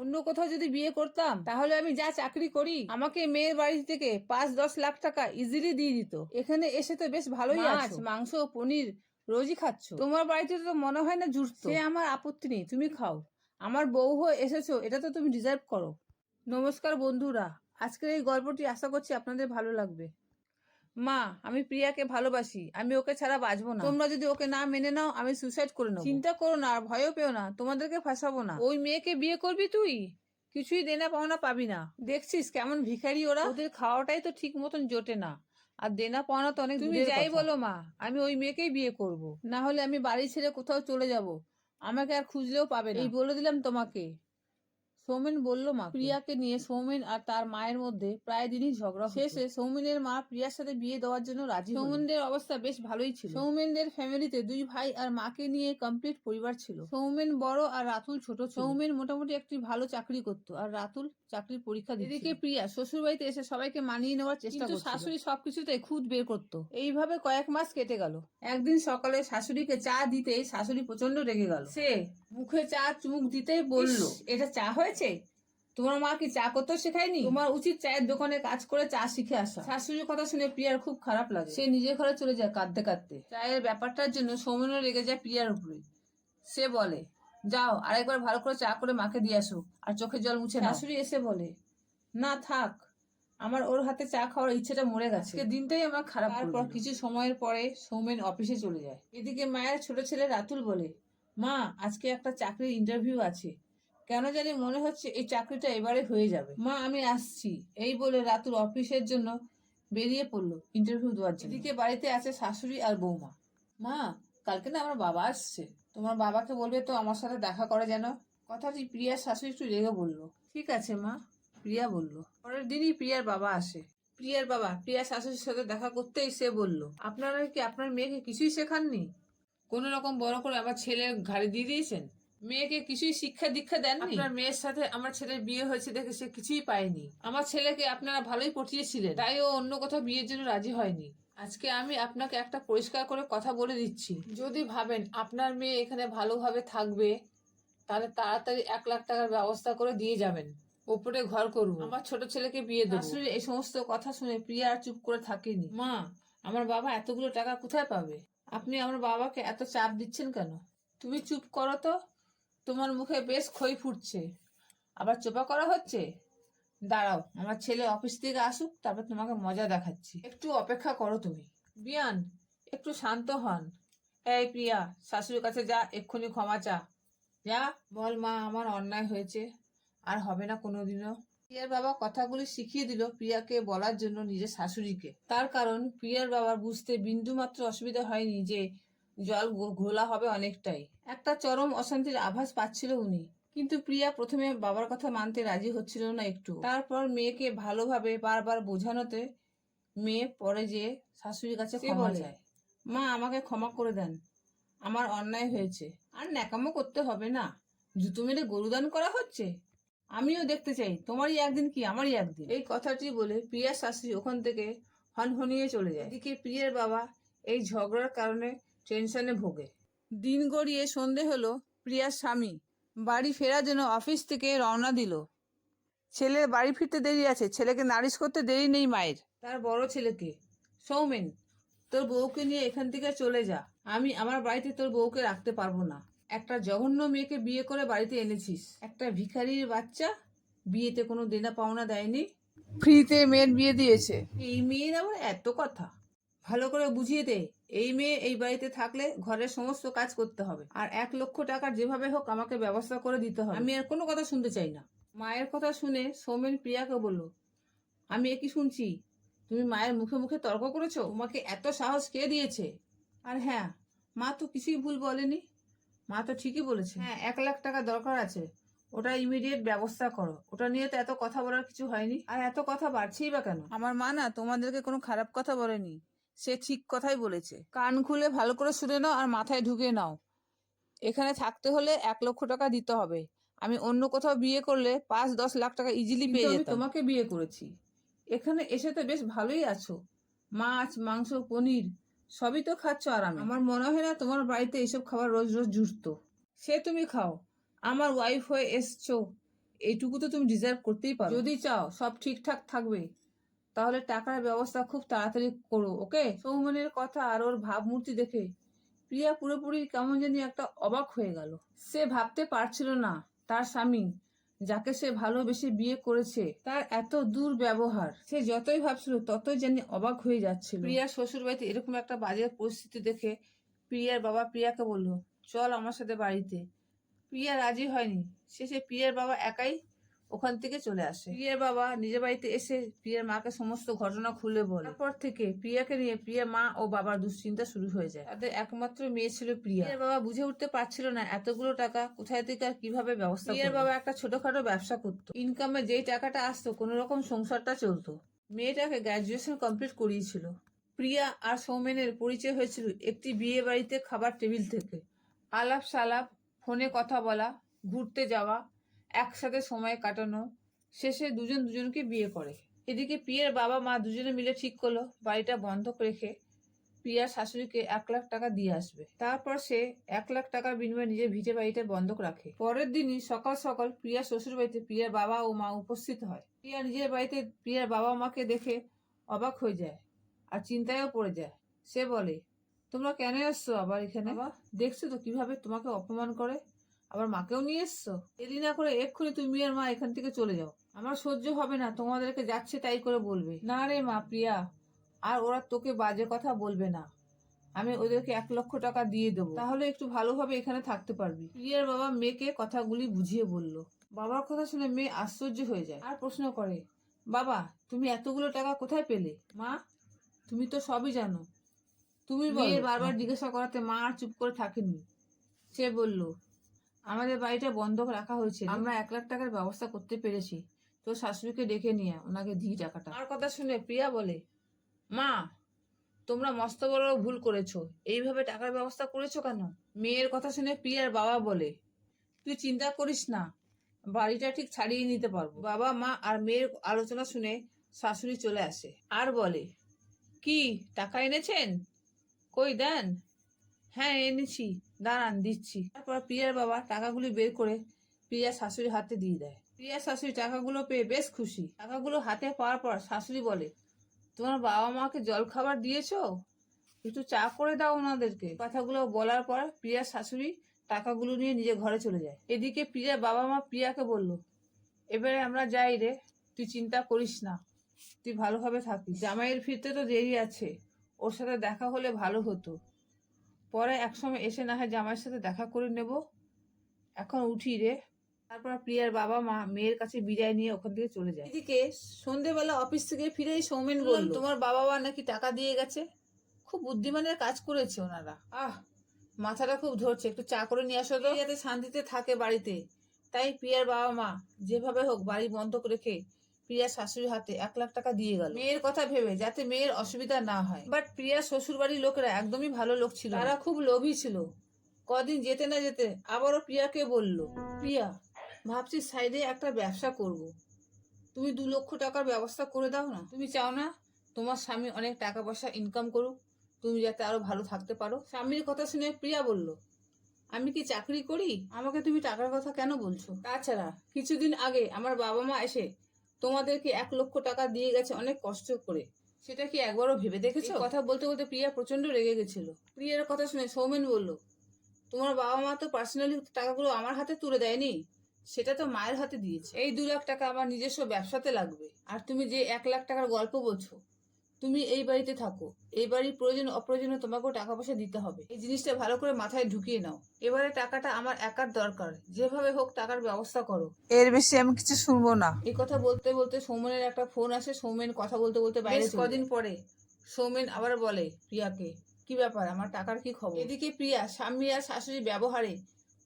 অন্য কোথাও যদি বিয়ে করতাম তাহলে আমি যা চাকরি করি আমাকে মেয়ের বাড়ি থেকে পাঁচ দশ লাখ টাকা ইজিলি দিয়ে দিত। এখানে এসে তো বেশ ভালোই মাছ মাংস পনির রোজই খাচ্ছ। তোমার বাড়িতে তো মনে হয় না জুটতো। সে আমার আপত্তি নেই তুমি খাও। আমার বউ হয়ে এসেছ এটা তো তুমি ডিজার্ভ করো। নমস্কার বন্ধুরা আজকের এই গল্পটি আশা করছি আপনাদের ভালো লাগবে। মা আমি প্রিয়াকে ভালোবাসি আমি ওকে ছাড়া বাঁচবো না। তোমরা যদি ওকে না মেনে নাও আমি সুসাইড করে নেব। চিন্তা করো না আর ভয়ও পেও না তোমাদেরকে ফাঁসাবো না। ওই মেয়েকে বিয়ে করবি তুই? কিছুই দেনা পাওনা পাবি না। দেখছিস কেমন ভিখারি ওরা? ওদের খাওয়াটাই তো ঠিক মতন জোটে না। আর দেনা পাওনা তো অনেক তুমি যাই বলো মা আমি ওই মেয়েকেই বিয়ে করব। না হলে আমি বাড়ি ছেড়ে কোথাও চলে যাব। আমাকে আর খুঁজলেও পাবে না। এই বলে দিলাম তোমাকে। সৌমেন বলল মা প্রিয়াকে নিয়ে সৌমেন আর তার মায়ের মধ্যে প্রায় দিনই ঝগড়া শেষে সৌমেনের মা প্রিয়ার সাথে বিয়ে দেওয়ার জন্য রাজি সৌমেনদের অবস্থা বেশ ভালোই ছিল। সৌমেনদের ফ্যামিলিতে দুই ভাই আর মাকে নিয়ে কমপ্লিট পরিবার ছিল। সৌমেন বড় আর রাতুল ছোট সৌমেন মোটামুটি একটি ভালো চাকরি করত আর রাতুল চাকরির পরীক্ষা দিত এদিকে প্রিয়া শ্বশুর বাড়িতে এসে সবাইকে মানিয়ে নেওয়ার চেষ্টা করত শাশুড়ি সবকিছুতে খুদ বের করতো। এইভাবে কয়েক মাস কেটে গেল। একদিন সকালে শাশুড়িকে চা দিতে শাশুড়ি প্রচণ্ড রেগে গেল। সে মুখে চা চুমুক দিতেই বলল এটা চা হয়েছে? তোমার মা কি চা করতে শেখায়নি? তোমার উচিত চায়ের দোকানে কাজ করে চা শিখে আসা। শাশুড়ির কথা শুনে প্রিয়ার খুব খারাপ লাগে। সে নিজের ঘরে চলে যায় কাঁদতে কাঁদতে। চায়ের ব্যাপারটার জন্য সৌমেনও রেগে যায় প্রিয়ার উপরে। সে বলে যাও আরেকবার ভালো করে চা করে মাকে দিয়ে আসো আর চোখের জল মুছে। শাশুড়ি এসে বলে না থাক আমার ওর হাতে চা খাওয়ার ইচ্ছেটা মরে গেছে। দিনটাই আমার খারাপ তারপর কিছু সময়ের পরে সৌমেন অফিসে চলে যায়। এদিকে মায়ের ছোট ছেলে রাতুল বলে মা আজকে একটা চাকরির ইন্টারভিউ আছে। কেন জানি মনে হচ্ছে এই চাকরিটা এবারে হয়ে যাবে। মা, আমি আসছি। এই বলে রাতুর অফিসের জন্য বেরিয়ে পড়ল ইন্টারভিউ দেওয়ার জন্য। এদিকে বাড়িতে আছে শাশুড়ি আর বৌমা। মা, কালকে না আমার বাবা আসছে। তোমার বাবাকে বলবে তো আমার সাথে দেখা করে যেন। কথাটি প্রিয়ার শাশুড়ি একটু রেগে বলল। ঠিক আছে মা, প্রিয়া বলল। পরের দিনই প্রিয়ার বাবা আসে। প্রিয়ার বাবা প্রিয়া শাশুড়ির সাথে দেখা করতেই সে বলল, আপনারা কি আপনার মেয়েকে কিছুই শেখাননি? কোনো রকম বড় করে আমার ছেলে ঘাড়ি দিয়ে দিয়েছেন? মেয়েকে কিছুই শিক্ষা দীক্ষা দেন আপনার মেয়ের সাথে আমার ছেলের বিয়ে হয়েছে দেখে সে কিছুই পায়নি। আমার ছেলেকে আপনারা ভালোই পটিয়েছিলেন তাই ও অন্য কোথাও বিয়ের জন্য রাজি হয়নি। আজকে আমি আপনাকে একটা পরিষ্কার করে কথা বলে দিচ্ছি। যদি ভাবেন আপনার মেয়ে এখানে ভালোভাবে থাকবে তাহলে তাড়াতাড়ি এক লাখ টাকার ব্যবস্থা করে দিয়ে যাবেন। ওপরে ঘর করব। আমার ছোট ছেলেকে বিয়ে দেবো। আসলে এই সমস্ত কথা শুনে প্রিয়া আর চুপ করে থাকেনি। মা আমার বাবা এতগুলো টাকা কোথায় পাবে? আপনি আমার বাবাকে এত চাপ দিচ্ছেন কেন? তুমি চুপ করো তো। তোমার মুখে বেশ খই ফুটছে। আবার চোপা করা হচ্ছে? দাঁড়াও, আমার ছেলে অফিস থেকে আসুক, তারপর তোমাকে মজা দেখাচ্ছি। একটু অপেক্ষা করো তুমি। বিয়ান, একটু শান্ত হন। এই প্রিয়া, শাশুড়ির কাছে যা, এক্ষুনি ক্ষমা চা। যা, বল মা, আমার অন্যায় হয়েছে। আর হবে না কোনোদিনও। প্রিয়ার বাবা কথাগুলি শিখিয়ে দিল প্রিয়াকে বলার জন্য নিজের শাশুড়িকে। তার কারণ, প্রিয়ার বাবার বুঝতে বিন্দু মাত্র অসুবিধা হয়নি যে জল গো- ঘোলা হবে অনেকটাই। একটা চরম অশান্তির আভাস পাচ্ছিল উনি। কিন্তু প্রিয়া প্রথমে বাবার কথা মানতে রাজি হচ্ছিল না একটু। তারপর মেয়েকে ভালোভাবে বারবার বোঝানোতে মেয়ে পরে যে শাশুড়ির কাছে ক্ষমা যায় মা আমাকে ক্ষমা করে দেন। আমার অন্যায় হয়েছে। আর ন্যাকামো করতে হবে না। জুতো মেরে গরুদান করা হচ্ছে? আমিও দেখতে চাই। তোমারই একদিন কি আমারই একদিন? এই কথাটি বলে প্রিয়ার শাশুড়ি ওখান থেকে হনহনিয়ে চলে যায়। এদিকে প্রিয়ার বাবা এই ঝগড়ার কারণে টেনশনে ভোগে। দিন গড়িয়ে সন্ধে হলো প্রিয়ার স্বামী বাড়ি ফেরার জন্য অফিস থেকে রওনা দিল। ছেলের বাড়ি ফিরতে দেরি আছে ছেলেকে নারিশ করতে দেরি নেই মায়ের। তার বড় ছেলেকে। সৌমেন তোর বউকে নিয়ে এখান থেকে চলে যা। আমি আমার বাড়িতে তোর বউকে রাখতে পারব না। একটা জঘন্য মেয়েকে বিয়ে করে বাড়িতে এনেছিস। একটা ভিখারির বাচ্চা বিয়েতে কোনো দেনা পাওনা দেয়নি? ফ্রিতে মেয়ের বিয়ে দিয়েছে। এই মেয়ের আবার এত কথা। ভালো করে বুঝিয়ে দে। এই মেয়ে এই বাড়িতে থাকলে ঘরের সমস্ত কাজ করতে হবে। আর এক লক্ষ টাকার যেভাবে হোক আমাকে ব্যবস্থা করে দিতে হবে। আমি আর কোনো কথা শুনতে চাই না। মায়ের কথা শুনে সৌমেন প্রিয়াকে বলল আমি এ কি শুনছি? তুমি মায়ের মুখে মুখে তর্ক করেছ? তোমাকে এত সাহস কে দিয়েছে? আর হ্যাঁ মা তো কিছুই ভুল বলেনি। মা তো ঠিকই বলেছে। হ্যাঁ। এক লাখ টাকা দরকার আছে। ওটা ইমিডিয়েট ব্যবস্থা করো। ওটা নিয়ে তো এত কথা বলার কিছু হয়নি। আর এত কথা বাড়ছেই বা কেন? আমার মা না তোমাদেরকে কোনো খারাপ কথা বলেনি। সে ঠিক কথাই বলেছে। কান খুলে ভালো করে শুনে নাও আর মাথায় ঢুকে নাও। এখানে থাকতে হলে এক লক্ষ টাকা দিতে হবে। আমি অন্য কোথাও বিয়ে করলে পাঁচ দশ লাখ টাকা ইজিলি পেয়ে যেতাম। তোমাকে বিয়ে করেছি। এখানে এসে তো বেশ ভালোই আছো। মাছ মাংস পনির সবই তো খাচ্ছ আরামে। আমার মনে হয় না তোমার বাড়িতে এসব খাবার রোজ রোজ জুটতো। সে তুমি খাও। আমার ওয়াইফ হয়ে এসছো। এইটুকু তো তুমি ডিজার্ভ করতেই পারো। যদি চাও সব ঠিকঠাক থাকবে। তাহলে টাকার ব্যবস্থা খুব তাড়াতাড়ি করো, ওকে? সৌমনের কথা আর ওর ভাবমূর্তি দেখে প্রিয়া পুরোপুরি কেমন জানি একটা অবাক হয়ে গেল। সে ভাবতে পারছিল না তার স্বামী, যাকে সে ভালোবেসে বিয়ে করেছে, তার এত দূর ব্যবহার সে যতই ভাবছিল ততই জানি অবাক হয়ে যাচ্ছিল। প্রিয়ার শ্বশুর বাড়িতে এরকম একটা বাজে পরিস্থিতি দেখে প্রিয়ার বাবা প্রিয়াকে বলল, চল আমার সাথে বাড়িতে। প্রিয়া রাজি হয়নি। শেষে প্রিয়ার বাবা একাই ওখান থেকে চলে আসে। প্রিয়ার বাবা নিজের বাড়িতে এসে প্রিয়ার মাকে সমস্ত ঘটনা খুলে বলে। তারপর থেকে প্রিয়াকে নিয়ে প্রিয়ার মা ও বাবার দুশ্চিন্তা শুরু হয়ে যায়। তাদের একমাত্র মেয়ে ছিল প্রিয়া। প্রিয়ার বাবা বুঝে উঠতে পারছিল না এতগুলো টাকা কোথায় থেকে আর কীভাবে ব্যবস্থা প্রিয়ার বাবা একটা ছোটখাটো ব্যবসা করতো। ইনকামে যেই টাকাটা আসতো কোনো রকম সংসারটা চলতো। মেয়েটাকে গ্র্যাজুয়েশন কমপ্লিট করিয়েছিল। প্রিয়া আর সৌমেনের পরিচয় হয়েছিল একটি বিয়ে বাড়িতে খাবার টেবিল থেকে। আলাপ সালাপ ফোনে কথা বলা ঘুরতে যাওয়া একসাথে সময় কাটানো। শেষে দুজন দুজনকে বিয়ে করে। এদিকে প্রিয়ার বাবা মা দুজনে মিলে ঠিক করল বাড়িটা বন্ধক রেখে প্রিয়ার শাশুড়িকে এক লাখ টাকা দিয়ে আসবে। তারপর সে এক লাখ টাকার বিনিময়ে নিজের ভিটে বাড়িটা বন্ধক রাখে। পরের দিনই সকাল সকাল প্রিয়া শ্বশুর বাড়িতে প্রিয়ার বাবা ও মা উপস্থিত হয়। প্রিয়া নিজের বাড়িতে প্রিয়ার বাবা মাকে দেখে অবাক হয়ে যায় আর চিন্তায়ও পড়ে যায়। সে বলে তোমরা কেন এসছো আবার এখানে? বাবা দেখছ তো কীভাবে তোমাকে অপমান করে? আবার মাকেও নিয়ে এসছো? দেরি না করে এক্ষুনি তুমি আর মা এখান থেকে চলে যাও। আমার সহ্য হবে না তোমাদেরকে যাচ্ছে তাই করে বলবে। না রে মা প্রিয়া আর ওরা তোকে বাজে কথা বলবে না। আমি ওদেরকে এক লক্ষ টাকা দিয়ে দেবো। তাহলে একটু ভালোভাবে এখানে থাকতে পারবি। প্রিয়ার বাবা মেয়েকে কথাগুলি বুঝিয়ে বলল। বাবার কথা শুনে মেয়ে আশ্চর্য হয়ে যায় আর প্রশ্ন করে বাবা তুমি এতগুলো টাকা কোথায় পেলে? মা তুমি তো সবই জানো। তুমি মেয়ে বারবার জিজ্ঞাসা করাতে মা আর চুপ করে থাকেনি। সে বলল আমাদের বাড়িটা বন্ধক রাখা হয়েছে। আমরা এক লাখ টাকার ব্যবস্থা করতে পেরেছি। তো শাশুড়িকে ডেকে নিয়ে ওনাকে দিই টাকাটা। আর কথা শুনে প্রিয়া বলে, মা, তোমরা মস্ত বড় ভুল করেছ। এইভাবে টাকার ব্যবস্থা করেছ কেন? মেয়ের কথা শুনে প্রিয়ার বাবা বলে, তুই চিন্তা করিস না, বাড়িটা ঠিক ছাড়িয়ে নিতে পারব। বাবা, মা আর মেয়ের আলোচনা শুনে শাশুড়ি চলে আসে। আর বলে, কি, টাকা এনেছেন? কই দেন? হ্যাঁ এনেছি। দাঁড়ান, দিচ্ছি। তারপর প্রিয়ার বাবা টাকাগুলি বের করে প্রিয়া শাশুড়ির হাতে দিয়ে দেয়। প্রিয়া শাশুড়ি টাকাগুলো পেয়ে বেশ খুশি। টাকাগুলো হাতে পাওয়ার পর শাশুড়ি বলে, তোমার বাবা মাকে জল খাবার দিয়েছ? একটু চা করে দাও ওনাদেরকে। কথাগুলো বলার পর প্রিয়ার শাশুড়ি টাকাগুলো নিয়ে নিজে ঘরে চলে যায়। এদিকে প্রিয়ার বাবা মা প্রিয়াকে বলল, এবারে আমরা যাই রে, তুই চিন্তা করিস না, তুই ভালোভাবে থাকিস। জামাইয়ের ফিরতে তো দেরি আছে, ওর সাথে দেখা হলে ভালো হতো। পরে একসময় এসে না হয় জামাইয়ের সাথে দেখা করে নেব। এখন উঠি রে। তারপর প্রিয়ার বাবা মা মেয়ের কাছে বিদায় নিয়ে ওখান থেকে চলে যায়। এদিকে সন্ধেবেলা অফিস থেকে ফিরেই সৌমেন বলল তোমার বাবা মা নাকি টাকা দিয়ে গেছে? খুব বুদ্ধিমানের কাজ করেছে ওনারা। আহ মাথাটা খুব ধরছে একটু চা করে নিয়ে আসো তো। যাতে শান্তিতে থাকে বাড়িতে। তাই প্রিয়ার বাবা মা যেভাবে হোক বাড়ি বন্ধ রেখে প্রিয়ার শাশুড়ির হাতে এক লাখ টাকা দিয়ে গেল। মেয়ের কথা ভেবে যাতে মেয়ের অসুবিধা না হয়। বাট প্রিয়ার শ্বশুর বাড়ির লোকেরা একদমই ভালো লোক ছিল তারা খুব লোভী ছিল। কদিন যেতে না যেতে আবারও প্রিয়াকে বলল প্রিয়া ভাবছি সাইডে একটা ব্যবসা করব। তুমি দু লক্ষ টাকার ব্যবস্থা করে দাও না। তুমি চাও না তোমার স্বামী অনেক টাকা পয়সা ইনকাম করুক। তুমি যাতে আরও ভালো থাকতে পারো। স্বামীর কথা শুনে প্রিয়া বলল আমি কি চাকরি করি? আমাকে তুমি টাকার কথা কেন বলছো? তাছাড়া কিছুদিন আগে আমার বাবা মা এসে তোমাদেরকে এক লক্ষ টাকা দিয়ে গেছে অনেক কষ্ট করে। সেটা কি একবারও ভেবে দেখেছ? কথা বলতে বলতে প্রিয়া প্রচণ্ড রেগে গেছিল। প্রিয়ার কথা শুনে সৌমেন বলল তোমার বাবা মা তো পার্সোনালি টাকাগুলো আমার হাতে তুলে দেয়নি। সেটা তো মায়ের হাতে দিয়েছে। এই দু লাখ টাকা আমার নিজস্ব ব্যবসাতে লাগবে। আর তুমি যে এক লাখ টাকার গল্প বলছো তুমি এই বাড়িতে থাকো। এই বাড়ির প্রয়োজন অপ্রয়োজনে তোমাকেও টাকা পয়সা দিতে হবে। এই জিনিসটা ভালো করে মাথায় ঢুকিয়ে নাও। এবারে টাকাটা আমার একার দরকার। যেভাবে হোক টাকার ব্যবস্থা করো। এর বেশি আমি কিছু শুনব না। এই কথা বলতে বলতে সৌমেনের একটা ফোন আসে। সৌমেন কথা বলতে বলতে বাইরে কদিন পরে সৌমেন আবার বলে প্রিয়াকে কি ব্যাপার? আমার টাকার কি খবর? এদিকে প্রিয়া স্বামী আর শাশুড়ির ব্যবহারে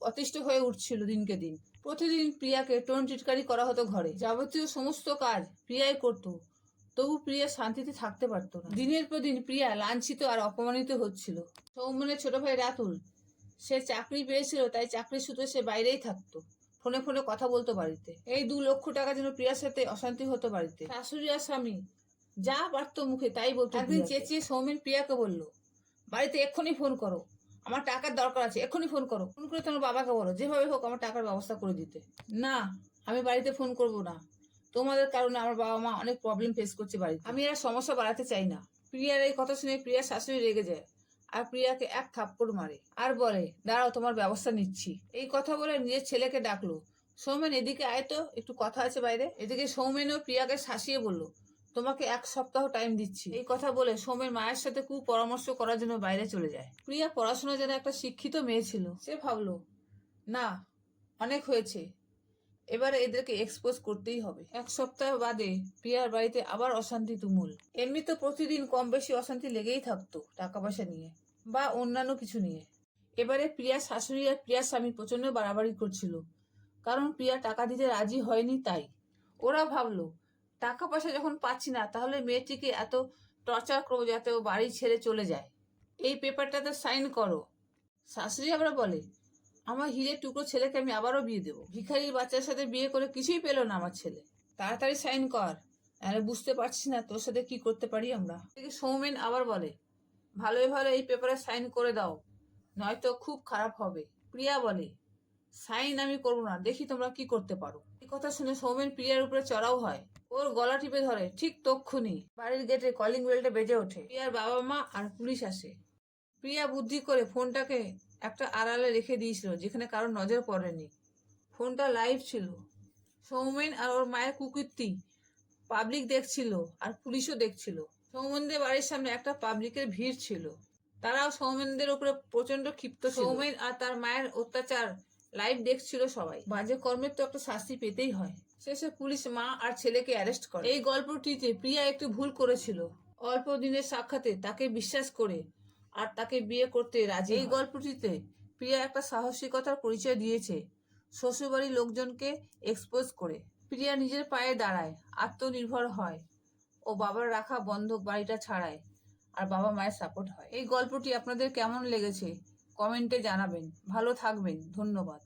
অতিষ্ঠ হয়ে উঠছিল দিনকে দিন। প্রতিদিন প্রিয়াকে টোন টিটকারি করা হতো ঘরে। যাবতীয় সমস্ত কাজ প্রিয়াই করত। তবু প্রিয়া শান্তিতে থাকতে পারতো না। দিনের পর দিন প্রিয়া লাঞ্ছিত আর অপমানিত হচ্ছিল। সৌমনের ছোট ভাই রাতুল সে চাকরি পেয়েছিল তাই চাকরির সূত্রে সে বাইরেই থাকতো ফোনে ফোনে কথা বলতো বাড়িতে। এই দু লক্ষ টাকা যেন প্রিয়ার সাথে অশান্তি হতো বাড়িতে। শাশুড়ি আর স্বামী যা পারতো মুখে তাই বলতো একদিন চেঁচিয়ে সৌমেন প্রিয়াকে বলল বাড়িতে এক্ষুনি ফোন করো আমার টাকার দরকার আছে এক্ষুনি ফোন করো। ফোন করে তোমার বাবাকে বলো যেভাবে হোক আমার টাকার ব্যবস্থা করে দিতে। না আমি বাড়িতে ফোন করব না। তোমাদের কারণে আমার বাবা মা অনেক প্রবলেম ফেস করছে বাড়িতে। আমি আর সমস্যা বাড়াতে চাই না। প্রিয়ার এই কথা শুনে প্রিয়ার শাশুড়ি রেগে যায় আর প্রিয়াকে এক থাপ্পড় মারে আর বলে, দাঁড়াও, তোমার ব্যবস্থা নিচ্ছি। এই কথা বলে নিজের ছেলেকে ডাকলো। সৌমেন এদিকে আয় তো, একটু কথা আছে বাইরে। এদিকে সৌমেনও প্রিয়াকে শাসিয়ে বলল, তোমাকে এক সপ্তাহ টাইম দিচ্ছি। এই কথা বলে সৌমেন মায়ের সাথে কু পরামর্শ করার জন্য বাইরে চলে যায়। প্রিয়া পড়াশোনা যেন একটা শিক্ষিত মেয়ে ছিল। সে ভাবলো, না, অনেক হয়েছে। এবারে এদেরকে এক্সপোজ করতেই হবে। এক সপ্তাহ বাদে প্রিয়ার বাড়িতে আবার অশান্তি তুমুল। এমনি তো প্রতিদিন কম বেশি অশান্তি লেগেই থাকতো টাকা পয়সা নিয়ে বা অন্যান্য কিছু নিয়ে। এবারে প্রিয়ার শাশুড়ি আর প্রিয়ার স্বামী প্রচণ্ড বাড়াবাড়ি করছিল। কারণ প্রিয়া টাকা দিতে রাজি হয়নি তাই। ওরা ভাবলো টাকা পয়সা যখন পাচ্ছি না, তাহলে মেয়েটিকে এত টর্চার করব যাতে ও বাড়ি ছেড়ে চলে যায়। এই পেপারটাতে সাইন করো। শাশুড়ি আবার বলে আমার হিরের টুকরো ছেলেকে আমি আবারও বিয়ে দেবো। ভিখারির বাচ্চার সাথে বিয়ে করে কিছুই পেল না আমার ছেলে। তাড়াতাড়ি সাইন কর। আরে বুঝতে পারছি না তোর সাথে কি করতে পারি আমরা। সৌমেন আবার বলে, ভালোই ভালো এই পেপারে সাইন করে দাও, নয়তো খুব খারাপ হবে। প্রিয়া বলে, সাইন আমি করব না, দেখি তোমরা কি করতে পারো। এই কথা শুনে সৌমেন প্রিয়ার উপরে চড়াও হয়। ওর গলা টিপে ধরে, ঠিক তক্ষুনি। বাড়ির গেটে কলিং বেলটা বেজে ওঠে। প্রিয়ার বাবা মা আর পুলিশ আসে। প্রিয়া বুদ্ধি করে ফোনটাকে একটা আড়ালে রেখে দিয়েছিল, যেখানে কারোর নজর পড়েনি। ফোনটা লাইভ ছিল। সৌমেন আর ওর মায়ের কুকুরটি পাবলিক দেখছিল আর পুলিশও দেখছিল। সৌমেনদের বাড়ির সামনে একটা পাবলিকের ভিড় ছিল। তারাও সৌমেনদের উপরে প্রচণ্ড ক্ষিপ্ত সৌমেন আর তার মায়ের অত্যাচার লাইভ দেখছিল সবাই। বাজে কর্মের তো একটা শাস্তি পেতেই হয়। শেষে পুলিশ মা আর ছেলেকে অ্যারেস্ট করে। এই গল্পটিতে প্রিয়া একটু ভুল করেছিল। অল্প দিনের সাক্ষাতে তাকে বিশ্বাস করে আর তাকে বিয়ে করতে রাজি এই গল্পটিতে প্রিয়া একটা সাহসিকতার পরিচয় দিয়েছে শ্বশুরবাড়ির লোকজনকে এক্সপোজ করে। প্রিয়া নিজের পায়ে দাঁড়ায় আত্মনির্ভর হয় ও বাবার রাখা বন্ধক বাড়িটা ছাড়ায় আর বাবা মায়ের সাপোর্ট হয়। এই গল্পটি আপনাদের কেমন লেগেছে? কমেন্টে জানাবেন। ভালো থাকবেন। ধন্যবাদ।